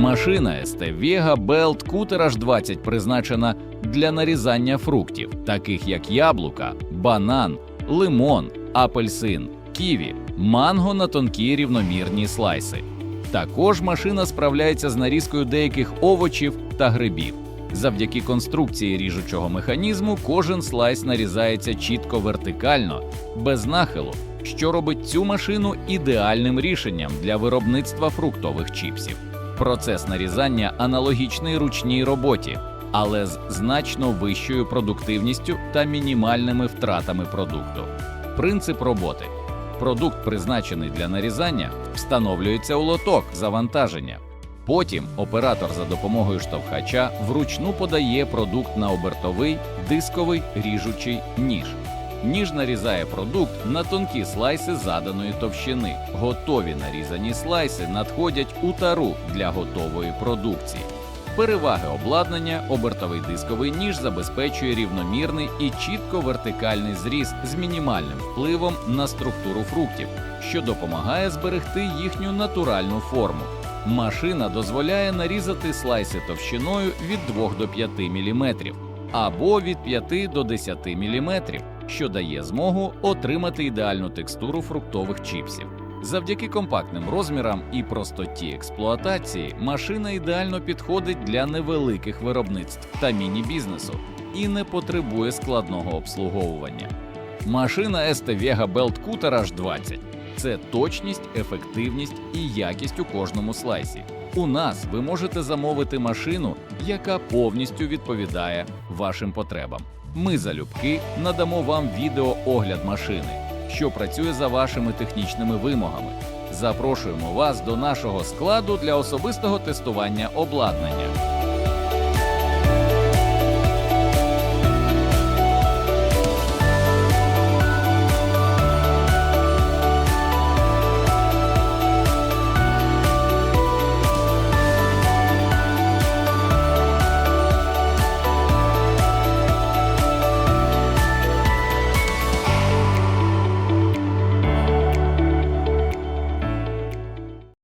Машина ST Vega Belt Cutter H20 призначена для нарізання фруктів, таких як яблука, банан, лимон, апельсин, ківі, манго на тонкі рівномірні слайси. Також машина справляється з нарізкою деяких овочів та грибів. Завдяки конструкції ріжучого механізму кожен слайс нарізається чітко вертикально, без нахилу, що робить цю машину ідеальним рішенням для виробництва фруктових чіпсів. Процес нарізання аналогічний ручній роботі, але з значно вищою продуктивністю та мінімальними втратами продукту. Принцип роботи: продукт, призначений для нарізання, встановлюється у лоток завантаження. Потім оператор за допомогою штовхача вручну подає продукт на обертовий дисковий ріжучий ніж. Ніж нарізає продукт на тонкі слайси заданої товщини. Готові нарізані слайси надходять у тару для готової продукції. Переваги обладнання обертовий дисковий ніж забезпечує рівномірний і чітко вертикальний зріз з мінімальним впливом на структуру фруктів, що допомагає зберегти їхню натуральну форму. Машина дозволяє нарізати слайси товщиною від 2 до 5 мм або від 5 до 10 мм, що дає змогу отримати ідеальну текстуру фруктових чіпсів. Завдяки компактним розмірам і простоті експлуатації машина ідеально підходить для невеликих виробництв та міні-бізнесу і не потребує складного обслуговування. Машина ST Vega Belt Cutter H20 – це точність, ефективність і якість у кожному слайсі. У нас ви можете замовити машину, яка повністю відповідає вашим потребам. Ми залюбки надамо вам відеоогляд машини, що працює за вашими технічними вимогами. Запрошуємо вас до нашого складу для особистого тестування обладнання.